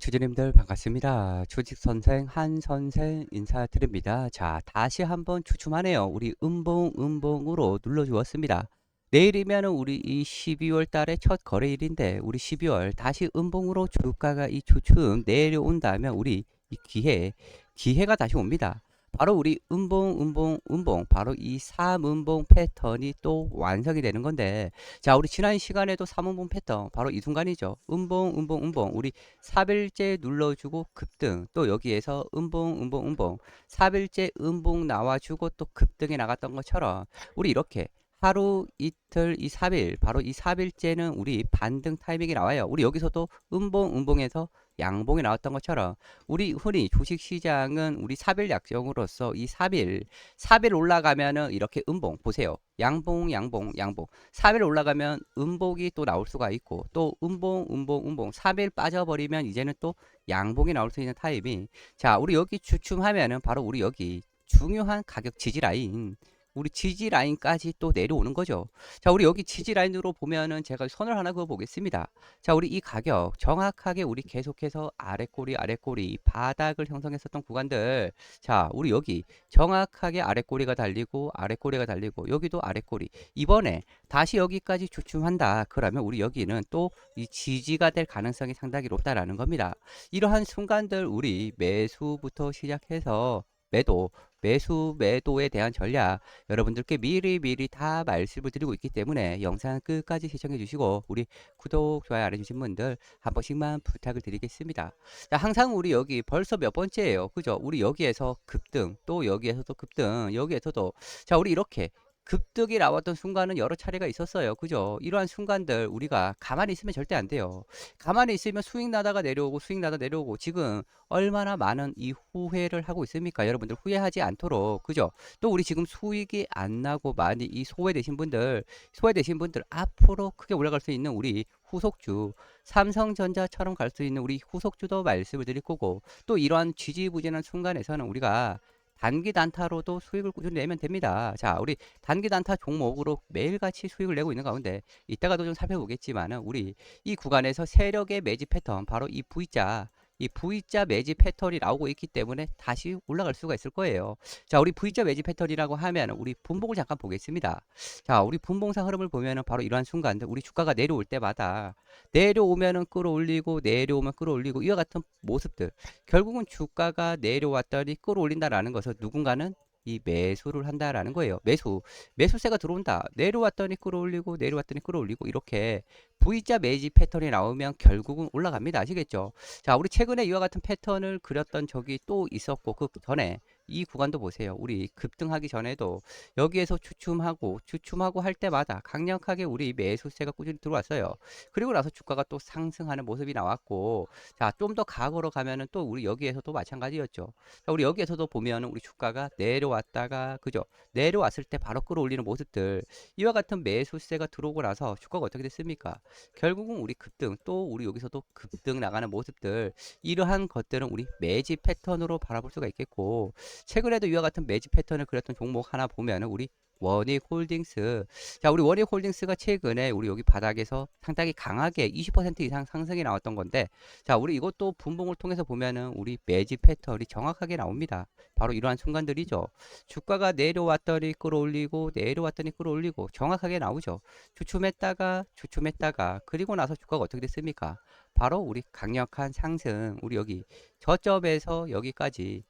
주주님들 반갑습니다. 주식 선생 한 선생 인사드립니다. 자, 다시 한번 추춤하네요. 우리 음봉 음봉으로 눌러 주었습니다. 내일이면 우리 이 12월 달의 첫 거래일인데 우리 12월 다시 음봉으로 주가가 이 추춤 내려온다면 우리 이 기회 기회가 다시 옵니다. 바로 우리 음봉 음봉 음봉 바로 이 3음봉 패턴이 또 완성이 되는 건데 자 우리 지난 시간에도 3음봉 패턴 바로 이 순간이죠. 음봉 음봉 음봉 우리 4일째 눌러주고 급등 또 여기에서 음봉 음봉 음봉 4일째 음봉 나와주고 또 급등에 나갔던 것처럼 우리 이렇게 하루 이틀 이 3일 바로 이 3일째는 우리 반등 타이밍이 나와요. 우리 여기서도 음봉 음봉에서 양봉이 나왔던 것처럼 우리 흔히 주식 시장은 우리 3일 약정으로서 이 3일 3일 올라가면은 이렇게 음봉 보세요. 양봉 양봉 양봉. 3일 올라가면 음봉이 또 나올 수가 있고 또 음봉 음봉 음봉. 3일 빠져버리면 이제는 또 양봉이 나올 수 있는 타입이. 자 우리 여기 주춤하면은 바로 우리 여기 중요한 가격 지지 라인 우리 지지 라인까지 또 내려오는 거죠. 자, 우리 여기 지지 라인으로 보면은 제가 선을 하나 그어 보겠습니다. 자, 우리 이 가격 정확하게 우리 계속해서 아래 꼬리 아래 꼬리 바닥을 형성했었던 구간들. 자, 우리 여기 정확하게 아래 꼬리가 달리고 아래 꼬리가 달리고 여기도 아래 꼬리. 이번에 다시 여기까지 주춤한다. 그러면 우리 여기는 또 이 지지가 될 가능성이 상당히 높다라는 겁니다. 이러한 순간들 우리 매수부터 시작해서 매도 매수 매도에 대한 전략 여러분들께 미리 미리 다 말씀을 드리고 있기 때문에 영상 끝까지 시청해 주시고 우리 구독 좋아요 안 해주신 분들 한 번씩만 부탁을 드리겠습니다. 자, 항상 우리 여기 벌써 몇 번째예요? 그죠? 우리 여기에서 급등 또 여기에서도 급등 여기에서도. 자 우리 이렇게 급등이 나왔던 순간은 여러 차례가 있었어요. 그죠? 이러한 순간들 우리가 가만히 있으면 절대 안 돼요. 가만히 있으면 수익 나다가 내려오고 수익 나다 내려오고 지금 얼마나 많은 이 후회를 하고 있습니까? 여러분들 후회하지 않도록 그죠? 또 우리 지금 수익이 안 나고 많이 이 소외되신 분들 소외되신 분들 앞으로 크게 올라갈 수 있는 우리 후속주 삼성전자처럼 갈 수 있는 우리 후속주도 말씀을 드릴 거고 또 이러한 지지부진한 순간에서는 우리가 단기 단타로도 수익을 꾸준히 내면 됩니다. 자, 우리 단기 단타 종목으로 매일같이 수익을 내고 있는 가운데 이따가도 좀 살펴보겠지만은 우리 이 구간에서 세력의 매집 패턴 바로 이 V자 이 V자 매집 패턴이 나오고 있기 때문에 다시 올라갈 수가 있을 거예요. 자, 우리 V자 매집 패턴이라고 하면 우리 분봉을 잠깐 보겠습니다. 자, 우리 분봉상 흐름을 보면은 바로 이러한 순간들 우리 주가가 내려올 때마다 내려오면은 끌어올리고 내려오면 끌어올리고 이와 같은 모습들 결국은 주가가 내려왔더니 끌어올린다라는 것은 누군가는 이 매수를 한다라는 거예요. 매수. 매수세가 들어온다. 내려왔더니 끌어올리고 내려왔더니 끌어올리고 이렇게 V자 매집 패턴이 나오면 결국은 올라갑니다. 아시겠죠? 자, 우리 최근에 이와 같은 패턴을 그렸던 적이 또 있었고 그 전에 이 구간도 보세요. 우리 급등하기 전에도 여기에서 추춤하고 추춤하고 할 때마다 강력하게 우리 매수세가 꾸준히 들어왔어요. 그리고 나서 주가가 또 상승하는 모습이 나왔고 자, 좀 더 과거로 가면은 또 우리 여기에서도 마찬가지였죠. 자, 우리 여기에서도 보면은 우리 주가가 내려왔다가 그죠? 내려왔을 때 바로 끌어올리는 모습들 이와 같은 매수세가 들어오고 나서 주가가 어떻게 됐습니까? 결국은 우리 급등 또 우리 여기서도 급등 나가는 모습들 이러한 것들은 우리 매집 패턴으로 바라볼 수가 있겠고 최근에도 이와 같은 매집 패턴을 그렸던 종목 하나 보면은 우리 원익 홀딩스. 자, 우리 원익 홀딩스가 최근에 우리 여기 바닥에서 상당히 강하게 20% 이상 상승이 나왔던 건데, 자, 우리 이것도 분봉을 통해서 보면은 우리 매집 패턴이 정확하게 나옵니다. 바로 이러한 순간들이죠. 주가가 내려왔더니 끌어올리고, 내려왔더니 끌어올리고, 정확하게 나오죠. 주춤했다가, 주춤했다가, 그리고 나서 주가가 어떻게 됐습니까? 바로 우리 강력한 상승, 우리 여기 저점에서 여기까지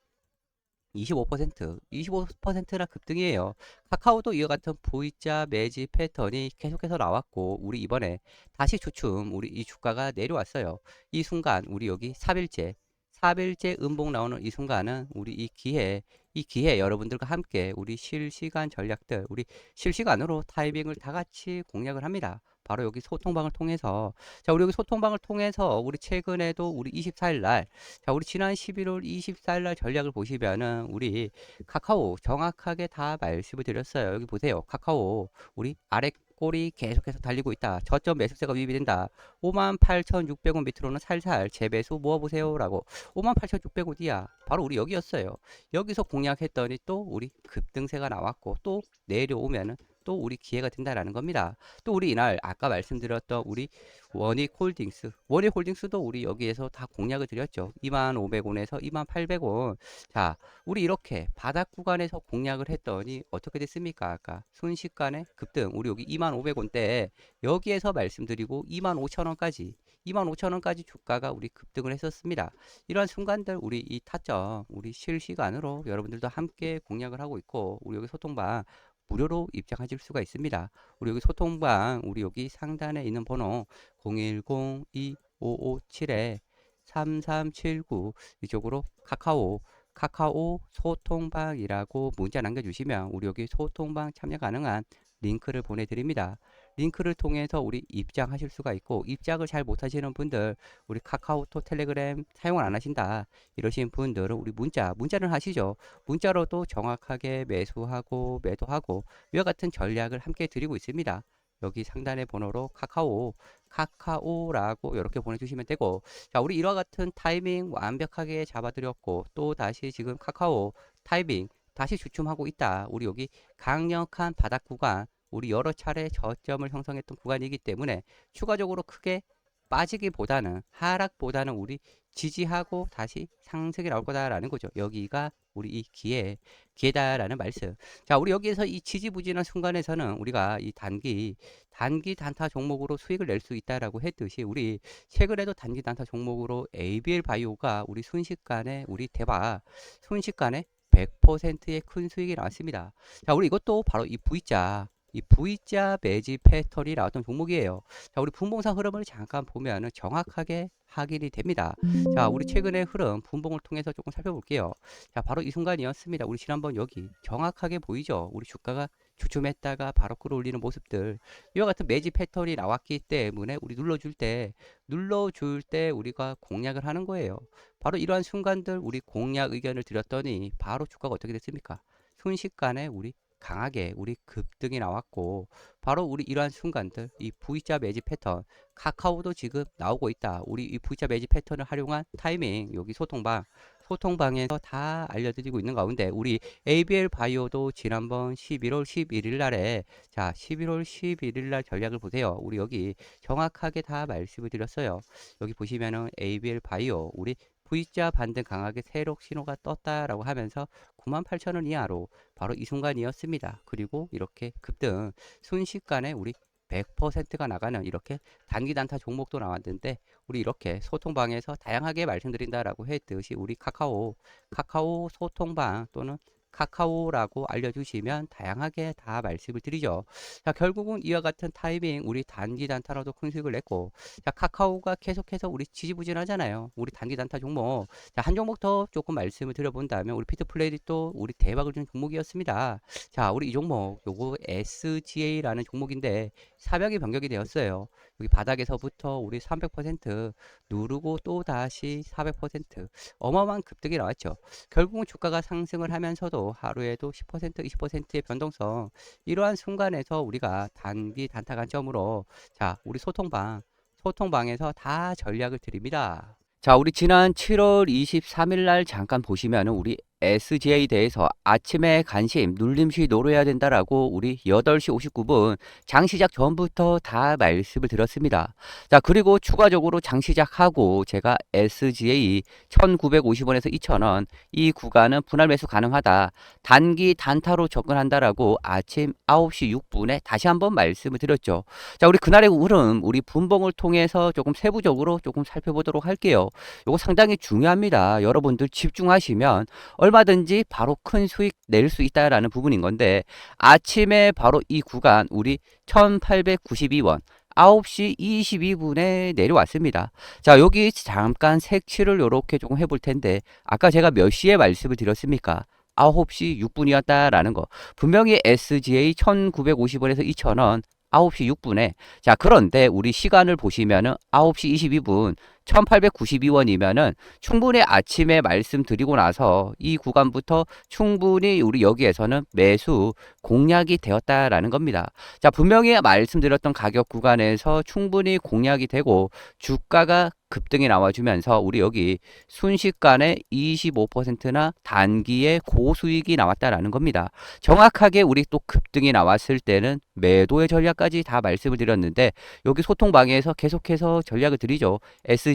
25%, 25%나 급등이에요. 카카오도 이와 같은 V자 매집 패턴이 계속해서 나왔고, 우리 이번에 다시 주춤, 우리 이 주가가 내려왔어요. 이 순간, 우리 여기 3일째, 3일째 음봉 나오는 이 순간은 우리 이 기회, 이 기회 여러분들과 함께 우리 실시간 전략들, 우리 실시간으로 타이밍을 다 같이 공략을 합니다. 바로 여기 소통방을 통해서 자 우리 여기 소통방을 통해서 우리 최근에도 우리 24일 날자 우리 지난 11월 24일 날 전략을 보시면은 우리 카카오 정확하게 다 말씀을 드렸어요 여기 보세요 카카오 우리 아래 꼬리 계속해서 달리고 있다. 저점 매수세가 유입이 된다. 58,600원 밑으로는 살살 재배수 모아보세요. 라고 58,600원 어디야? 바로 우리 여기였어요. 여기서 공략했더니 또 우리 급등세가 나왔고 또 내려오면은 또 우리 기회가 된다라는 겁니다. 또 우리 이날 아까 말씀드렸던 우리 원익 홀딩스, 원익 홀딩스도 우리 여기에서 다 공략을 드렸죠. 2,500원에서 2,800원. 자, 우리 이렇게 바닥 구간에서 공략을 했더니 어떻게 됐습니까? 아까 순식간에 급등. 우리 여기 25,000원대 여기에서 말씀드리고 25,000원까지 25,000원까지 주가가 우리 급등을 했었습니다. 이러한 순간들 우리 이 타점 우리 실시간으로 여러분들도 함께 공략을 하고 있고 우리 여기 소통방 무료로 입장하실 수가 있습니다. 우리 여기 소통방 우리 여기 상단에 있는 번호 010-2557-3379 이쪽으로 카카오 카카오 소통방이라고 문자 남겨주시면 우리 여기 소통방 참여 가능한 링크를 보내드립니다. 링크를 통해서 우리 입장하실 수가 있고 입장을 잘 못하시는 분들 우리 카카오톡 텔레그램 사용을 안 하신다 이러신 분들은 우리 문자 문자를 하시죠. 문자로도 정확하게 매수하고 매도하고 이와 같은 전략을 함께 드리고 있습니다. 여기 상단의 번호로 카카오 카카오라고 이렇게 보내주시면 되고 자 우리 이와 같은 타이밍 완벽하게 잡아드렸고 또 다시 지금 카카오 타이밍 다시 주춤하고 있다. 우리 여기 강력한 바닥 구간 우리 여러 차례 저점을 형성했던 구간이기 때문에 추가적으로 크게 빠지기보다는 하락보다는 우리 지지하고 다시 상승이 나올 거다라는 거죠. 여기가 우리 이 기회, 기회다라는 말씀. 자, 우리 여기에서 이 지지부진한 순간에서는 우리가 이 단기, 단기 단타 종목으로 수익을 낼 수 있다라고 했듯이 우리 최근에도 단기 단타 종목으로 ABL 바이오가 우리 순식간에 우리 대박, 순식간에 100%의 큰 수익이 나왔습니다. 자, 우리 이것도 바로 이 V자, 이 V자 매집 패턴이 나왔던 종목이에요. 자, 우리 분봉상 흐름을 잠깐 보면은 정확하게 확인이 됩니다. 자, 우리 최근의 흐름 분봉을 통해서 조금 살펴볼게요. 자, 바로 이 순간이었습니다. 우리 지난번 여기 정확하게 보이죠? 우리 주가가 주춤했다가 바로 끌어올리는 모습들. 이와 같은 매집 패턴이 나왔기 때문에 우리 눌러줄 때, 눌러줄 때 우리가 공략을 하는 거예요. 바로 이러한 순간들 우리 공략 의견을 드렸더니 바로 주가가 어떻게 됐습니까? 순식간에 우리 강하게 우리 급등이 나왔고 바로 우리 이러한 순간들 이 V자 매집 패턴 카카오도 지금 나오고 있다. 우리 이 V자 매집 패턴을 활용한 타이밍 여기 소통방 소통방에서 다 알려드리고 있는 가운데 우리 ABL 바이오도 지난번 11월 11일 날에 자 11월 11일 날 전략을 보세요. 우리 여기 정확하게 다 말씀을 드렸어요. 여기 보시면은 ABL 바이오 우리 V자 반등 강하게 세력 신호가 떴다라고 하면서 98,000원 이하로 바로 이 순간이었습니다. 그리고 이렇게 급등 순식간에 우리 100%가 나가는 이렇게 단기 단타 종목도 나왔는데 우리 이렇게 소통방에서 다양하게 말씀드린다라고 했듯이 우리 카카오 카카오 소통방 또는 카카오라고 알려주시면 다양하게 다 말씀을 드리죠. 자, 결국은 이와 같은 타이밍 우리 단기 단타로도 큰 수익을 냈고 자, 카카오가 계속해서 우리 지지부진하잖아요. 우리 단기 단타 종목. 자, 한 종목 더 조금 말씀을 드려본다면 우리 피트플레이도 또 우리 대박을 준 종목이었습니다. 자, 우리 이 종목 요거 SGA라는 종목인데 사벽이 변경이 되었어요. 여기 바닥에서부터 우리 300% 누르고 또 다시 400% 어마어마한 급등이 나왔죠. 결국은 주가가 상승을 하면서도 하루에도 10% 20%의 변동성 이러한 순간에서 우리가 단기 단타 관점으로 자 우리 소통방 소통방에서 다 전략을 드립니다. 자, 우리 지난 7월 23일 날 잠깐 보시면은 우리 SGA에 대해서 아침에 관심 눌림시 노려야 된다라고 우리 8시 59분 장 시작 전부터 다 말씀을 드렸습니다. 자, 그리고 추가적으로 장 시작하고 제가 SGA 1950원에서 2000원 이 구간은 분할 매수 가능하다. 단기 단타로 접근한다라고 아침 9시 6분에 다시 한번 말씀을 드렸죠. 자, 우리 그날의 흐름 우리 분봉을 통해서 조금 세부적으로 조금 살펴보도록 할게요. 이거 상당히 중요합니다. 여러분들 집중하시면 얼 마든지 바로 큰 수익 낼 수 있다라는 부분인 건데 아침에 바로 이 구간 우리 1892원 9시 22분에 내려왔습니다. 자, 여기 잠깐 색칠을 이렇게 조금 해볼 텐데 아까 제가 몇 시에 말씀을 드렸습니까? 9시 6분이었다라는 거. 분명히 SGA 1950원에서 2000원 9시 6분에 자 그런데 우리 시간을 보시면은 9시 22분 1892원이면은 충분히 아침에 말씀드리고 나서 이 구간부터 충분히 우리 여기에서는 매수 공략이 되었다라는 겁니다. 자, 분명히 말씀드렸던 가격 구간에서 충분히 공략이 되고 주가가 급등이 나와주면서 우리 여기 순식간에 25%나 단기에 고수익이 나왔다라는 겁니다. 정확하게 우리 또 급등이 나왔을 때는 매도의 전략까지 다 말씀을 드렸는데 여기 소통방에서 계속해서 전략을 드리죠.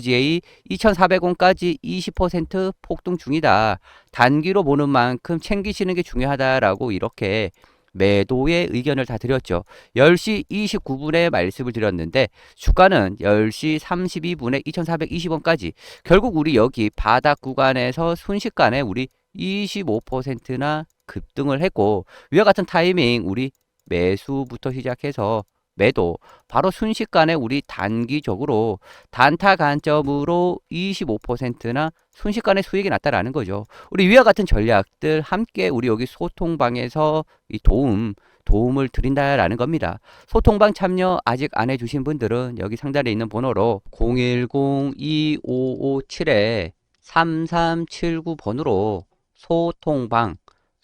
SGA 2,400원까지 20% 폭등 중이다. 단기로 보는 만큼 챙기시는 게 중요하다라고 이렇게 매도의 의견을 다 드렸죠. 10시 29분에 말씀을 드렸는데 주가는 10시 32분에 2,420원까지 결국 우리 여기 바닥 구간에서 순식간에 우리 25%나 급등을 했고 위와 같은 타이밍 우리 매수부터 시작해서 매도 바로 순식간에 우리 단기적으로 단타 관점으로 25%나 순식간에 수익이 났다라는 거죠. 우리 위와 같은 전략들 함께 우리 여기 소통방에서 이 도움 도움을 드린다라는 겁니다. 소통방 참여 아직 안 해주신 분들은 여기 상단에 있는 번호로 010-2557에 3379번으로 소통방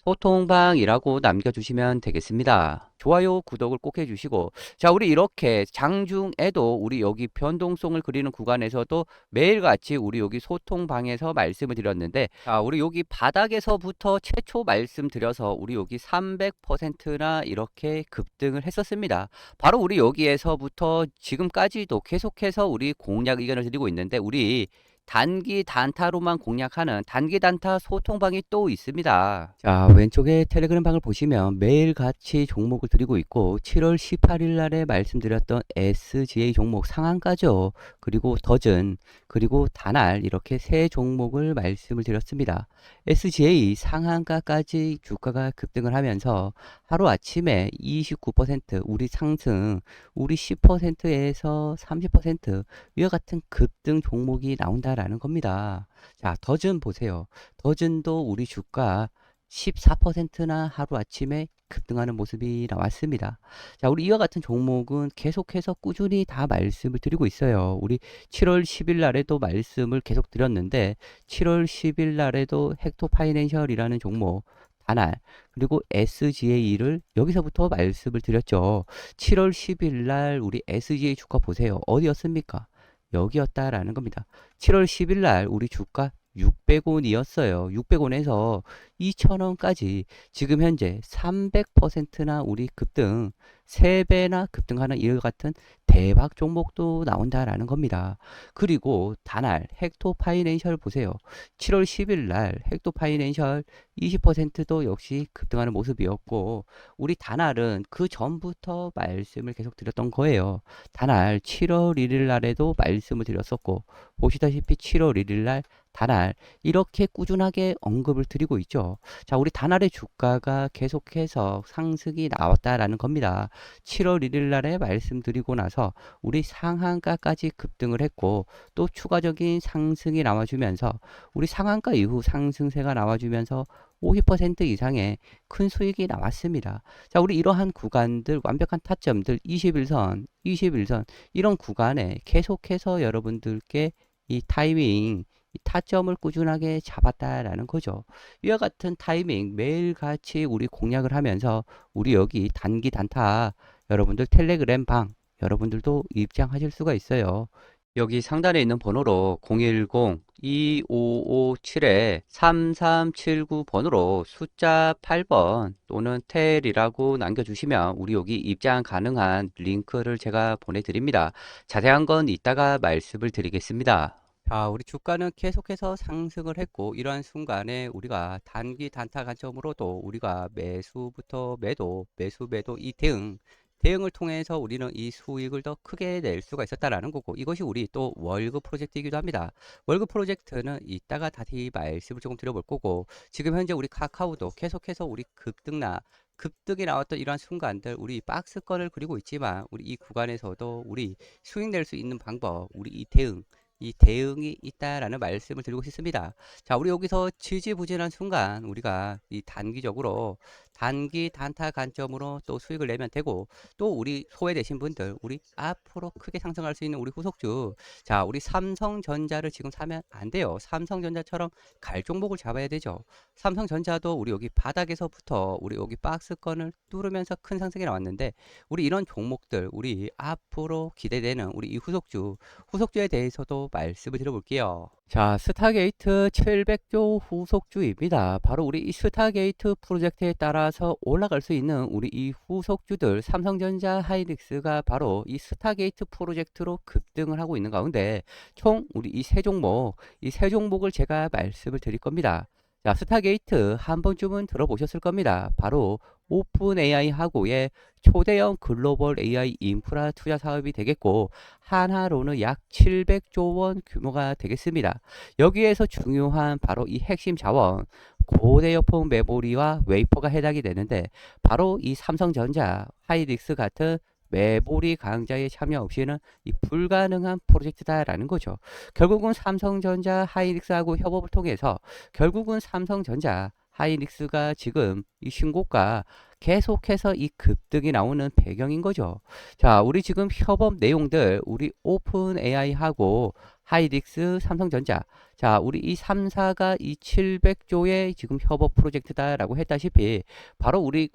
소통방이라고 남겨주시면 되겠습니다. 좋아요, 구독을 꼭 해주시고 자 우리 이렇게 장중에도 우리 여기 변동성을 그리는 구간에서도 매일같이 우리 여기 소통방에서 말씀을 드렸는데 자 우리 여기 바닥에서부터 최초 말씀드려서 우리 여기 300%나 이렇게 급등을 했었습니다. 바로 우리 여기에서부터 지금까지도 계속해서 우리 공략 의견을 드리고 있는데 우리 단기 단타로만 공략하는 단기 단타 소통방이 또 있습니다. 자, 왼쪽에 텔레그램 방을 보시면 매일 같이 종목을 드리고 있고 7월 18일 날에 말씀드렸던 SGA 종목 상한가죠. 그리고 더즌, 그리고 단알 이렇게 세 종목을 말씀을 드렸습니다. SGA 상한가까지 주가가 급등을 하면서 하루 아침에 29% 우리 상승, 우리 10%에서 30% 위와 같은 급등 종목이 나온다 라는 겁니다. 자, 더즌 보세요. 더즌도 우리 주가 14%나 하루 아침에 급등하는 모습이 나왔습니다. 자, 우리 이와 같은 종목은 계속해서 꾸준히 다 말씀을 드리고 있어요. 우리 7월 10일 날에도 말씀을 계속 드렸는데 7월 10일 날에도 헥토 파이낸셜이라는 종목 단알 그리고 SGA를 여기서부터 말씀을 드렸죠. 7월 10일 날 우리 SGA 주가 보세요. 어디였습니까? 여기였다라는 겁니다. 7월 10일 날 우리 주가 600원이었어요. 600원에서 2,000원까지 지금 현재 300%나 우리 급등 3배나 급등하는 이와 같은 대박 종목도 나온다라는 겁니다. 그리고 단알 헥토 파이낸셜 보세요. 7월 10일 날 헥토 파이낸셜 20%도 역시 급등하는 모습이었고 우리 단알은 그 전부터 말씀을 계속 드렸던 거예요. 단알 7월 1일 날에도 말씀을 드렸었고 보시다시피 7월 1일 날 단알 이렇게 꾸준하게 언급을 드리고 있죠. 자, 우리 단알의 주가가 계속해서 상승이 나왔다라는 겁니다. 7월 1일 날에 말씀드리고 나서 우리 상한가까지 급등을 했고 또 추가적인 상승이 나와주면서 우리 상한가 이후 상승세가 나와주면서 50% 이상의 큰 수익이 나왔습니다. 자, 우리 이러한 구간들, 완벽한 타점들, 21선, 21선, 이런 구간에 계속해서 여러분들께 이 타이밍, 이 타점을 꾸준하게 잡았다라는 거죠. 이와 같은 타이밍 매일같이 우리 공략을 하면서 우리 여기 단기 단타 여러분들 텔레그램 방 여러분들도 입장하실 수가 있어요. 여기 상단에 있는 번호로 010-2557-3379번으로 숫자 8번 또는 텔이라고 남겨주시면 우리 여기 입장 가능한 링크를 제가 보내드립니다. 자세한 건 이따가 말씀을 드리겠습니다. 자, 우리 주가는 계속해서 상승을 했고 이러한 순간에 우리가 단기 단타 관점으로도 우리가 매수부터 매도, 매수 매도 이 대응 대응을 통해서 우리는 이 수익을 더 크게 낼 수가 있었다라는 거고 이것이 우리 또 월급 프로젝트이기도 합니다. 월급 프로젝트는 이따가 다시 말씀을 조금 드려볼 거고 지금 현재 우리 카카오도 계속해서 우리 급등나 급등이 나왔던 이러한 순간들 우리 박스권을 그리고 있지만 우리 이 구간에서도 우리 수익 낼 수 있는 방법 우리 이 대응 이 대응이 있다라는 말씀을 드리고 싶습니다. 자, 우리 여기서 지지부진한 순간 우리가 이 단기적으로 단기 단타 관점으로 또 수익을 내면 되고 또 우리 소외되신 분들 우리 앞으로 크게 상승할 수 있는 우리 후속주. 자 우리 삼성전자를 지금 사면 안 돼요. 삼성전자처럼 갈 종목을 잡아야 되죠. 삼성전자도 우리 여기 바닥에서부터 우리 여기 박스권을 뚫으면서 큰 상승이 나왔는데 우리 이런 종목들 우리 앞으로 기대되는 우리 이 후속주 후속주에 대해서도 말씀을 드려볼게요 자, 스타게이트 700조 후속주입니다. 바로 우리 이 스타게이트 프로젝트에 따라서 올라갈 수 있는 우리 이 후속주들 삼성전자 하이닉스가 바로 이 스타게이트 프로젝트로 급등을 하고 있는 가운데 총 우리 이 세 종목, 이 세 종목을 제가 말씀을 드릴 겁니다. 자, 스타게이트 한 번쯤은 들어보셨을 겁니다. 바로 오픈 AI하고의 초대형 글로벌 AI 인프라 투자 사업이 되겠고 한화로는 약 700조 원 규모가 되겠습니다. 여기에서 중요한 바로 이 핵심 자원 고대역폭 메모리와 웨이퍼가 해당이 되는데 바로 이 삼성전자, 하이닉스 같은 메모리 강자의 참여 없이는 이 불가능한 프로젝트다라는 거죠. 결국은 삼성전자, 하이닉스하고 협업을 통해서 결국은 삼성전자, 하이닉스가 지금 이 신고가 계속해서 이 급등이 나오는 배경인 거죠. 자, 우리 지금 협업 내용들, 우리 오픈 AI하고 하이닉스, 삼성전자. 자, 우리 이 3사가 이 700조의 지금 협업 프로젝트다라고 했다시피 바로 우리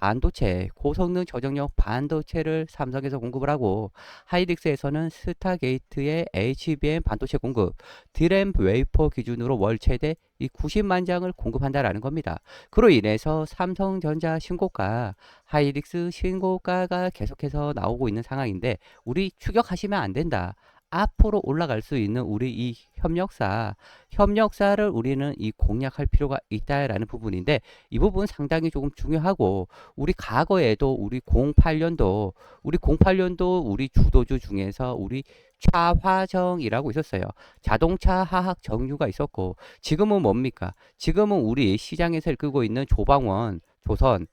반도체, 고성능 저장력 반도체를 삼성에서 공급을 하고 하이닉스에서는 스타게이트의 HBM 반도체 공급, 디램 웨이퍼 기준으로 월 최대 이 90만 장을 공급한다라는 겁니다. 그로 인해서 삼성전자 신고가, 하이닉스 신고가가 계속해서 나오고 있는 상황인데 우리 추격하시면 안 된다. 앞으로 올라갈 수 있는 우리 이 협력사, 협력사를 우리는 이 공략할 필요가 있다라는 부분인데 이 부분 상당히 조금 중요하고 우리 과거에도 우리 08년도 우리 08년도 우리 주도주 중에서 우리 차화정이라고 있었어요. 자동차 하학 정유가 있었고 지금은 뭡니까? 지금은 우리 시장에서 끌고 있는 조방원, 조선,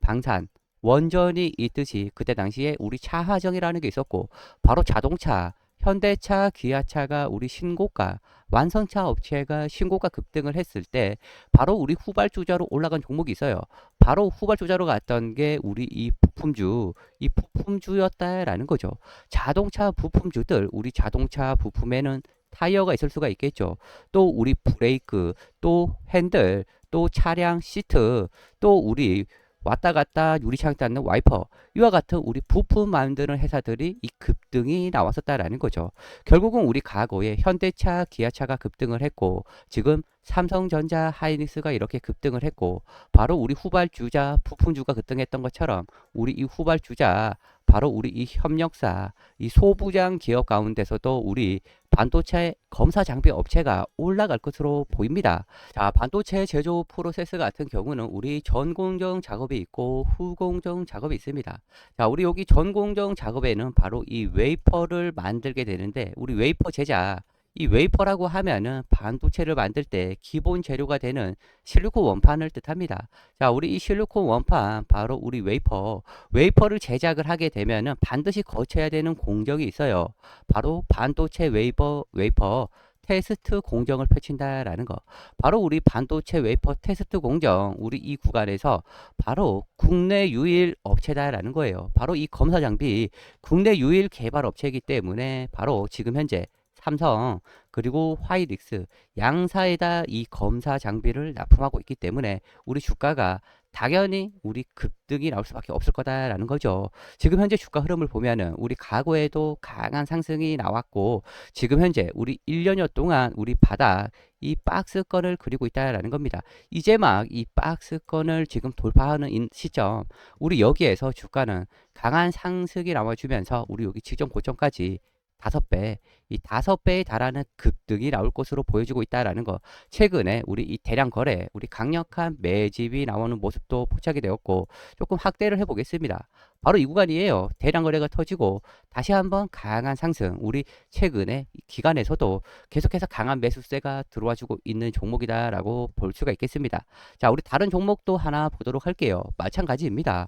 방산 원전이 있듯이 그때 당시에 우리 차화정이라는 게 있었고 바로 자동차 현대차, 기아차가 우리 신고가, 완성차 업체가 신고가 급등을 했을 때 바로 우리 후발주자로 올라간 종목이 있어요. 바로 후발주자로 갔던 게 우리 이 부품주, 이 부품주였다라는 거죠. 자동차 부품주들, 우리 자동차 부품에는 타이어가 있을 수가 있겠죠. 또 우리 브레이크, 또 핸들, 또 차량 시트, 또 우리 왔다 갔다 유리창 닿는 와이퍼 이와 같은 우리 부품 만드는 회사들이 이 급등이 나왔었다라는 거죠. 결국은 우리 과거에 현대차, 기아차가 급등을 했고 지금 삼성전자, 하이닉스가 이렇게 급등을 했고 바로 우리 후발주자, 부품주가 급등했던 것처럼 우리 이 후발주자 바로 우리 이 협력사, 이 소부장 기업 가운데서도 우리 반도체 검사 장비 업체가 올라갈 것으로 보입니다. 자, 반도체 제조 프로세스 같은 경우는 우리 전공정 작업이 있고 후공정 작업이 있습니다. 자, 우리 여기 전공정 작업에는 바로 이 웨이퍼를 만들게 되는데 우리 웨이퍼 제작 이 웨이퍼라고 하면은 반도체를 만들 때 기본 재료가 되는 실리콘 원판을 뜻합니다. 자, 우리 이 실리콘 원판 바로 우리 웨이퍼, 웨이퍼를 제작을 하게 되면은 반드시 거쳐야 되는 공정이 있어요. 바로 반도체 웨이퍼 웨이퍼 테스트 공정을 펼친다라는 거. 바로 우리 반도체 웨이퍼 테스트 공정, 우리 이 구간에서 바로 국내 유일 업체다라는 거예요. 바로 이 검사 장비 국내 유일 개발 업체이기 때문에 바로 지금 현재 삼성 그리고 화이닉스 양사에다 이 검사 장비를 납품하고 있기 때문에 우리 주가가 당연히 우리 급등이 나올 수밖에 없을 거다라는 거죠. 지금 현재 주가 흐름을 보면은 우리 과거에도 강한 상승이 나왔고 지금 현재 우리 1년여 동안 우리 바닥 이 박스권을 그리고 있다라는 겁니다. 이제 막 이 박스권을 지금 돌파하는 시점 우리 여기에서 주가는 강한 상승이 나와주면서 우리 여기 지점 고점까지 다섯 배, 이 다섯 배에 달하는 급등이 나올 것으로 보여지고 있다라는 거. 최근에 우리 이 대량 거래, 우리 강력한 매집이 나오는 모습도 포착이 되었고 조금 확대를 해보겠습니다. 바로 이 구간이에요. 대량 거래가 터지고 다시 한번 강한 상승. 우리 최근에 기간에서도 계속해서 강한 매수세가 들어와주고 있는 종목이다라고 볼 수가 있겠습니다. 자, 우리 다른 종목도 하나 보도록 할게요. 마찬가지입니다.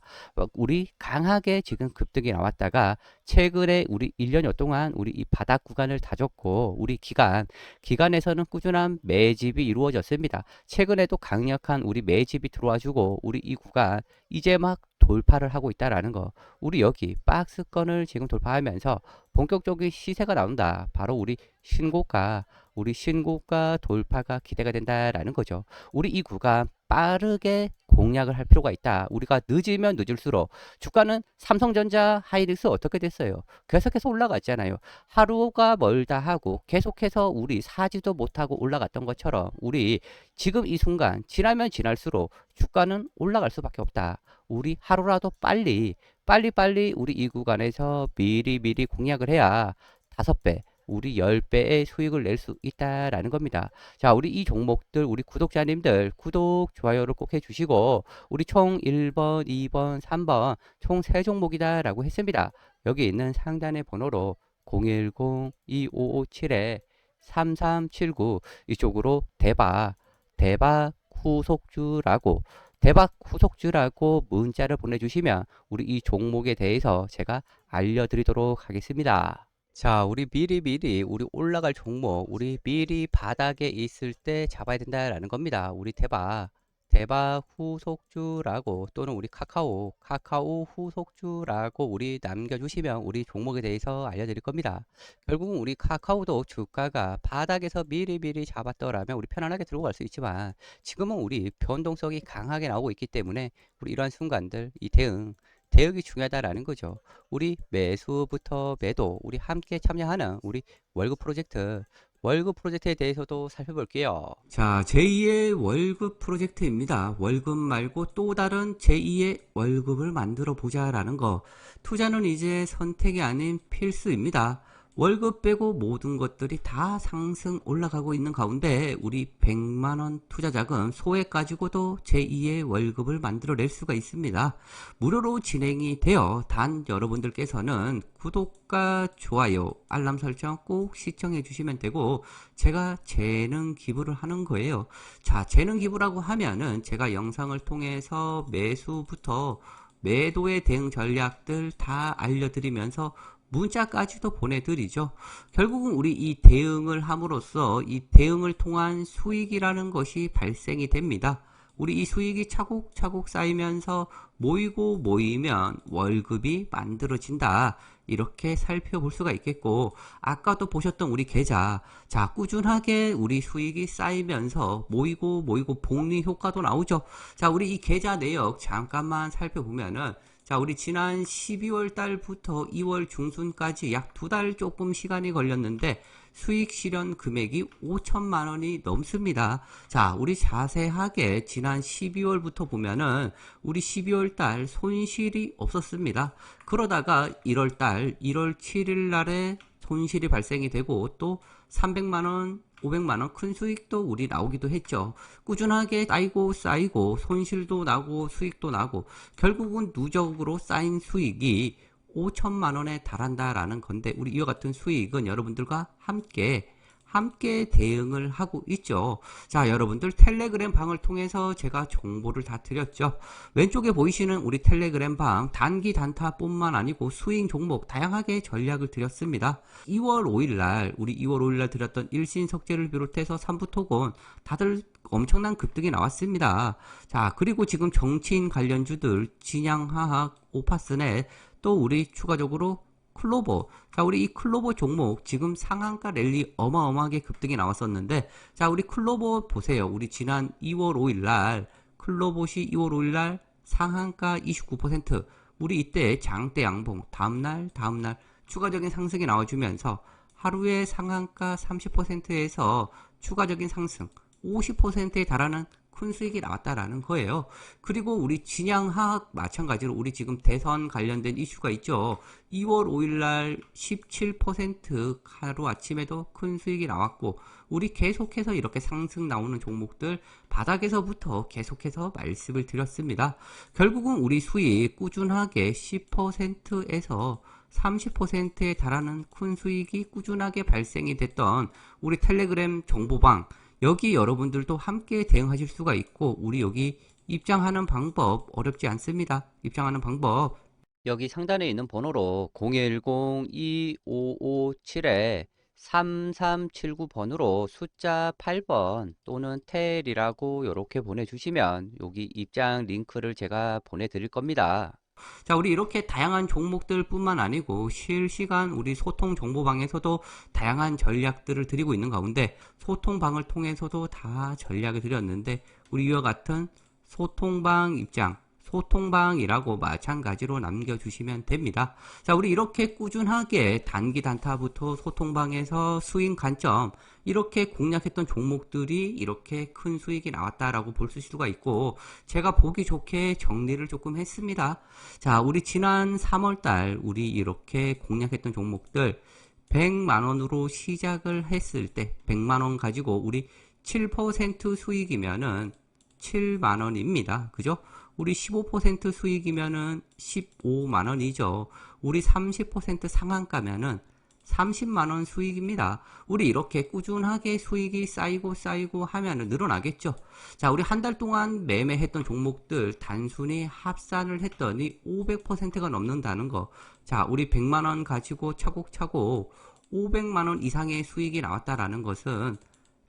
우리 강하게 지금 급등이 나왔다가 최근에 우리 1년여 동안 우리 이 바닥 구간 을 다졌고 우리 기간 기간에서는 꾸준한 매집이 이루어졌습니다. 최근에도 강력한 우리 매집이 들어와주고 우리 이 구간 이제 막 돌파를 하고 있다라는 거. 우리 여기 박스권을 지금 돌파하면서 본격적인 시세가 나온다. 바로 우리 신고가 우리 신고가 돌파가 기대가 된다라는 거죠. 우리 이 구간 빠르게 공략을 할 필요가 있다. 우리가 늦으면 늦을수록 주가는 삼성전자, 하이닉스 어떻게 됐어요? 계속해서 올라갔잖아요. 하루가 멀다 하고 계속해서 우리 사지도 못하고 올라갔던 것처럼 우리 지금 이 순간 지나면 지날수록 주가는 올라갈 수밖에 없다. 우리 하루라도 빨리 빨리빨리 우리 이 구간에서 미리 미리 공략을 해야 다섯 배 우리 10배의 수익을 낼 수 있다라는 겁니다. 자, 우리 이 종목들, 우리 구독자님들, 구독, 좋아요를 꼭 해주시고, 우리 총 1번, 2번, 3번, 총 3종목이다라고 했습니다. 여기 있는 상단의 번호로 010-2557-3379 이쪽으로 대박, 대박 후속주라고, 대박 후속주라고 문자를 보내주시면 우리 이 종목에 대해서 제가 알려드리도록 하겠습니다. 자, 우리 미리 미리 우리 올라갈 종목, 우리 미리 바닥에 있을 때 잡아야 된다라는 겁니다. 우리 대박, 대박 후속주라고 또는 우리 카카오, 카카오 후속주라고 우리 남겨주시면 우리 종목에 대해서 알려드릴 겁니다. 결국은 우리 카카오도 주가가 바닥에서 미리 미리 잡았더라면 우리 편안하게 들고 갈 수 있지만 지금은 우리 변동성이 강하게 나오고 있기 때문에 우리 이러한 순간들 이 대응 대응이 중요하다라는 거죠. 우리 매수부터 매도, 우리 함께 참여하는 우리 월급 프로젝트, 월급 프로젝트에 대해서도 살펴볼게요. 자, 제2의 월급 프로젝트입니다. 월급 말고 또 다른 제2의 월급을 만들어 보자라는 거. 투자는 이제 선택이 아닌 필수입니다. 월급 빼고 모든 것들이 다 상승 올라가고 있는 가운데 우리 100만원 투자 자금 소액 가지고도 제2의 월급을 만들어 낼 수가 있습니다. 무료로 진행이 되어 단 여러분들께서는 구독과 좋아요, 알람 설정 꼭 시청해 주시면 되고 제가 재능 기부를 하는 거예요. 자, 재능 기부라고 하면은 제가 영상을 통해서 매수부터 매도의 대응 전략들 다 알려드리면서 문자까지도 보내드리죠. 결국은 우리 이 대응을 함으로써 이 대응을 통한 수익이라는 것이 발생이 됩니다. 우리 이 수익이 차곡차곡 쌓이면서 모이고 모이면 월급이 만들어진다. 이렇게 살펴볼 수가 있겠고 아까도 보셨던 우리 계좌 자 꾸준하게 우리 수익이 쌓이면서 모이고 모이고 복리 효과도 나오죠 자 우리 이 계좌 내역 잠깐만 살펴보면은 자, 우리 지난 12월 달부터 2월 중순까지 약 두 달 조금 시간이 걸렸는데 수익 실현 금액이 5천만 원이 넘습니다. 자, 우리 자세하게 지난 12월부터 보면은 우리 12월 달 손실이 없었습니다. 그러다가 1월 달 1월 7일 날에 손실이 발생이 되고 또 300만 원 500만원 큰 수익도 우리 나오기도 했죠. 꾸준하게 쌓이고 쌓이고 손실도 나고 수익도 나고 결국은 누적으로 쌓인 수익이 5천만원에 달한다라는 건데 우리 이와 같은 수익은 여러분들과 함께 함께 대응을 하고 있죠. 자, 여러분들 텔레그램 방을 통해서 제가 정보를 다 드렸죠. 왼쪽에 보이시는 우리 텔레그램 방 단기 단타뿐만 아니고 스윙 종목 다양하게 전략을 드렸습니다. 2월 5일 날 우리 2월 5일 날 드렸던 일신 석재를 비롯해서 삼부토건 다들 엄청난 급등이 나왔습니다. 자, 그리고 지금 정치인 관련주들 진양화학, 오파스넷 또 우리 추가적으로 클로버. 자, 우리 이 클로버 종목 지금 상한가 랠리 어마어마하게 급등이 나왔었는데 자, 우리 클로버 보세요. 우리 지난 2월 5일 날 클로버시 2월 5일 날 상한가 29% 우리 이때 장대 양봉 다음날 다음날 추가적인 상승이 나와주면서 하루에 상한가 30%에서 추가적인 상승 50%에 달하는 큰 수익이 나왔다라는 거예요. 그리고 우리 진양화학 마찬가지로 우리 지금 대선 관련된 이슈가 있죠. 2월 5일 날 17% 하루 아침에도 큰 수익이 나왔고 우리 계속해서 이렇게 상승 나오는 종목들 바닥에서부터 계속해서 말씀을 드렸습니다. 결국은 우리 수익 꾸준하게 10%에서 30%에 달하는 큰 수익이 꾸준하게 발생이 됐던 우리 텔레그램 정보방 여기 여러분들도 함께 대응하실 수가 있고 우리 여기 입장하는 방법 어렵지 않습니다. 입장하는 방법 여기 상단에 있는 번호로 010-2557-3379번으로 숫자 8번 또는 텔이라고 이렇게 보내주시면 여기 입장 링크를 제가 보내드릴 겁니다. 자, 우리 이렇게 다양한 종목들 뿐만 아니고 실시간 우리 소통 정보방에서도 다양한 전략들을 드리고 있는 가운데 소통방을 통해서도 다 전략을 드렸는데 우리 이와 같은 소통방 입장 소통방이라고 마찬가지로 남겨주시면 됩니다. 자, 우리 이렇게 꾸준하게 단기 단타부터 소통방에서 수익 관점 이렇게 공략했던 종목들이 이렇게 큰 수익이 나왔다라고 볼 수가 있고 제가 보기 좋게 정리를 조금 했습니다. 자, 우리 지난 3월달 우리 이렇게 공략했던 종목들 100만 원으로 시작을 했을 때 100만 원 가지고 우리 7% 수익이면은 7만 원입니다. 그죠? 우리 15% 수익이면은 15만 원이죠. 우리 30% 상한가면은 30만 원 수익입니다. 우리 이렇게 꾸준하게 수익이 쌓이고 쌓이고 하면은 늘어나겠죠. 자, 우리 한 달 동안 매매했던 종목들 단순히 합산을 했더니 500%가 넘는다는 거. 자, 우리 100만 원 가지고 차곡차곡 500만 원 이상의 수익이 나왔다라는 것은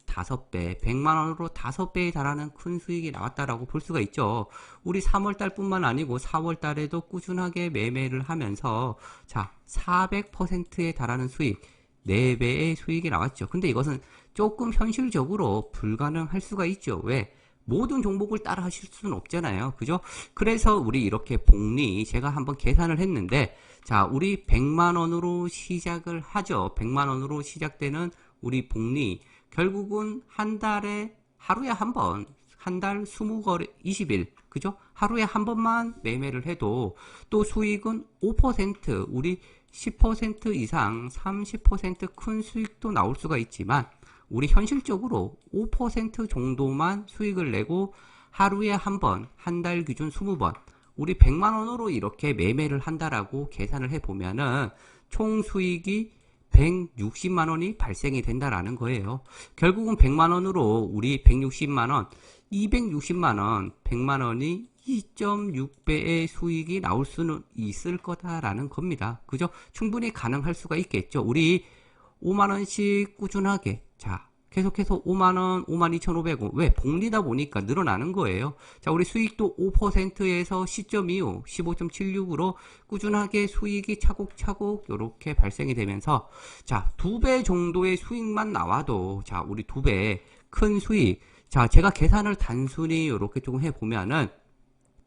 다섯 배, 100만 원으로 다섯 배에 달하는 큰 수익이 나왔다라고 볼 수가 있죠. 우리 3월 달뿐만 아니고 4월 달에도 꾸준하게 매매를 하면서 자, 400%에 달하는 수익, 4배의 수익이 나왔죠. 근데 이것은 조금 현실적으로 불가능할 수가 있죠. 왜? 모든 종목을 따라 하실 수는 없잖아요. 그죠? 그래서 우리 이렇게 복리 제가 한번 계산을 했는데 자, 우리 100만 원으로 시작을 하죠. 100만 원으로 시작되는 우리 복리 결국은 한 달에 하루에 한 번, 한 달 20거래, 20일, 그죠? 하루에 한 번만 매매를 해도 또 수익은 5%, 우리 10% 이상 30%큰 수익도 나올 수가 있지만 우리 현실적으로 5% 정도만 수익을 내고 하루에 한 번, 한 달 기준 20번, 우리 100만 원으로 이렇게 매매를 한다라고 계산을 해 보면은 총 수익이 160만 원이 발생이 된다라는 거예요. 결국은 100만 원으로 우리 160만 원, 260만 원, 100만 원이 2.6배의 수익이 나올 수는 있을 거다라는 겁니다. 그죠? 충분히 가능할 수가 있겠죠. 우리 5만 원씩 꾸준하게 자 계속해서 5만원, 52,500원. 왜? 복리다 보니까 늘어나는 거예요. 자, 우리 수익도 5%에서 10.25, 15.76으로 꾸준하게 수익이 차곡차곡 이렇게 발생이 되면서 자, 두 배 정도의 수익만 나와도 자, 우리 두 배 큰 수익. 자, 제가 계산을 단순히 이렇게 조금 해보면은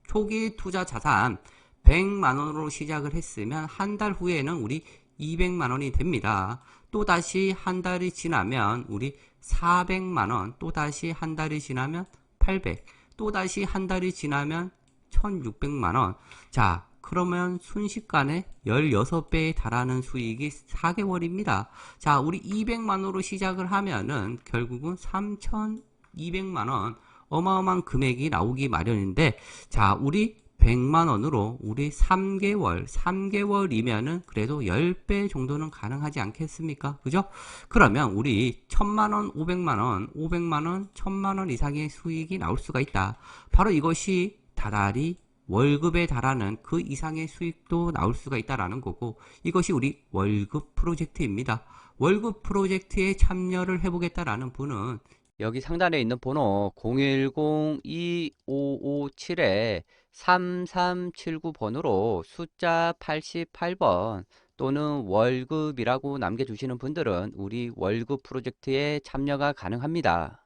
초기 투자 자산 100만 원으로 시작을 했으면 한 달 후에는 우리 200만 원이 됩니다. 또 다시 한 달이 지나면 우리 400만 원, 또다시 한 달이 지나면 800, 또다시 한 달이 지나면 1600만 원. 자, 그러면 순식간에 16배에 달하는 수익이 4개월입니다. 자, 우리 200만원으로 시작을 하면은 결국은 3200만원 어마어마한 금액이 나오기 마련인데, 자, 우리 100만 원으로 우리 3개월, 3개월이면은 그래도 10배 정도는 가능하지 않겠습니까? 그죠? 그러면 우리 1000만 원, 500만 원, 500만 원, 1000만 원 이상의 수익이 나올 수가 있다. 바로 이것이 다달이 월급에 달하는 그 이상의 수익도 나올 수가 있다라는 거고 이것이 우리 월급 프로젝트입니다. 월급 프로젝트에 참여를 해보겠다라는 분은 여기 상단에 있는 번호 010-2557에 3379번으로 숫자 88번 또는 월급이라고 남겨주시는 분들은 우리 월급 프로젝트에 참여가 가능합니다.